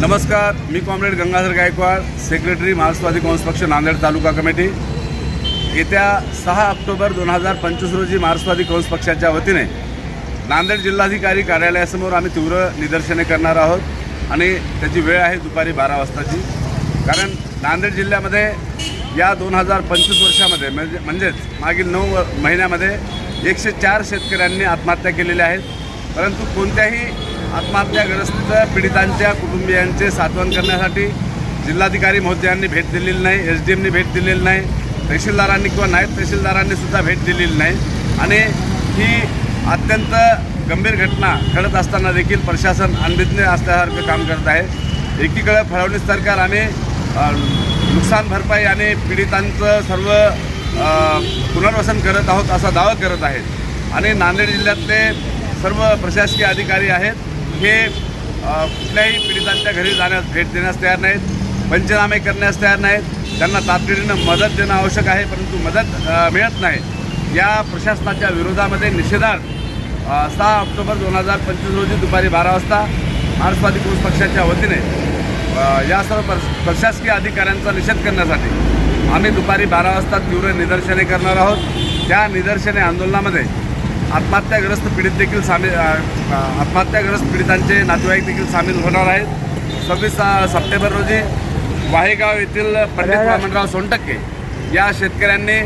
नमस्कार मी comrade Gangadhar Gaikwad secretary Maharashtrawadi Congress पक्ष नांदेड तालुका कमिटी. येत्या सहा ऑक्टोबर दोन हजार पंचवीस रोजी महाराष्ट्रवादी काँग्रेस पक्षाच्या वतीने नांदेड जिल्हाधिकारी कार्यालयासमोर आम्ही तीव्र निदर्शने करणार आहोत आणि त्याची वेळ आहे दुपारी बारा वाजताची. कारण नांदेड जिल्ह्यामध्ये या दोन हजार पंचवीस वर्षामध्ये म्हणजे म्हणजेच मागील नऊ व- महिन्यामध्ये एकशे चार शेतकऱ्यांनी आत्महत्या केलेल्या आहेत. परंतु कोणत्याही आत्महत्याग्रस्त पीडितांच्या कुटुंबियांचे सात्वन करण्यासाठी जिल्हाधिकारी महोदयांनी भेट दिलेली नाही एस डी एमनी भेट दिलेली नाही तहसीलदारांनी किंवा नायब तहसीलदारांनी सुद्धा भेट दिलेली नाही. आणि ही अत्यंत गंभीर घटना घडत असताना देखील प्रशासन अनभिज्ञ असल्यासारखं काम करत आहे. एकीकडे फडणवीस सरकार आणि नुकसान भरपाई आणि पीडितांचं सर्व पुनर्वसन करत आहोत असा दावा करत आहेत. आणि नांदेड जिल्ह्यातले सर्व प्रशासकीय अधिकारी आहेत. हे कुठल्याही पीडितांच्या घरी जाण्यास भेट देण्यास तयार नाहीत पंचनामे करण्यास तयार नाहीत. त्यांना तातडीनं मदत देणं आवश्यक आहे परंतु मदत मिळत नाही. या प्रशासनाच्या विरोधामध्ये निषेधार्थ सहा ऑक्टोबर दोन हजार पंचवीस रोजी दुपारी बारा वाजता मार्क्सवादी काँग्रेस पक्षाच्या वतीने या सर्व प्रशासकीय अधिकाऱ्यांचा निषेध करण्यासाठी आम्ही दुपारी बारा वाजता तीव्र निदर्शने करणार आहोत. त्या निदर्शने आंदोलनामध्ये आत्महत्याग्रस्त पीडित देखील सामील आत्महत्याग्रस्त पीडितांचे नातेवाईक देखील सामील होणार आहेत. सव्वीस सप्टेंबर रोजी वाहेगाव येथील पंडित वामनराव सोनटक्के या शेतकऱ्यांनी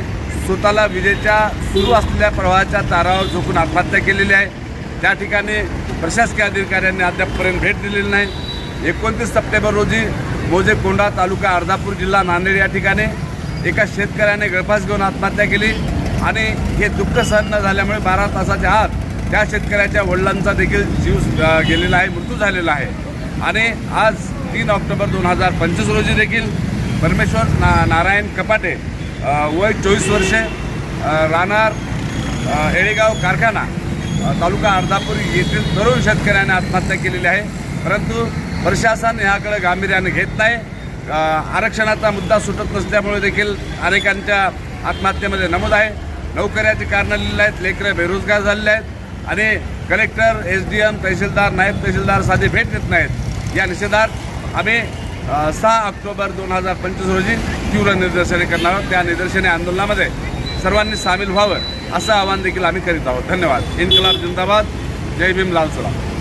स्वतःला विजेच्या सुरू असलेल्या प्रवाहाच्या तारावर झोकून आत्महत्या केलेली आहे. त्या ठिकाणी प्रशासकीय अधिकाऱ्यांनी अद्यापपर्यंत भेट दिलेली नाही. एकोणतीस सप्टेंबर रोजी मोजे कोंढा तालुका अर्धापूर जिल्हा नांदेड या ठिकाणी एका शेतकऱ्याने गळफास घेऊन आत्महत्या केली. आणि हे दुःख सहन न झाल्यामुळे बारा तासाच्या आत त्या शेतकऱ्याच्या वडिलांचा देखील जीव गेलेला आहे मृत्यू झालेला आहे. आणि आज तीन ऑक्टोबर दोन हजार पंचवीस रोजी देखील परमेश्वर ना नारायण कपाटे वय चोवीस वर्षे राहणार एळेगाव कारखाना तालुका अर्धापूर येथील तरुण शेतकऱ्याने आत्महत्या केलेली आहे. परंतु प्रशासन याकडे गांभीर्याने घेत नाही. आरक्षणाचा मुद्दा सुटत नसल्यामुळे देखील अनेकांच्या आत्महत्येमध्ये नमूद आहे. नोकऱ्याची कारणं लिहिली आहेत लेकरं बेरोजगार झालेले आहेत आणि कलेक्टर एस डी एम तहसीलदार नायब तहसीलदार साधे भेट देत नाहीत. या निषेधार्थ आम्ही सहा ऑक्टोबर दोन हजार पंचवीस रोजी तीव्र निदर्शने करणार आहोत. त्या निदर्शने आंदोलनामध्ये सर्वांनी सामील व्हावं असं आवाहन देखील आम्ही करीत आहोत. धन्यवाद. इन्कलाब जिंदाबाद. जय भीम लाल सलाम.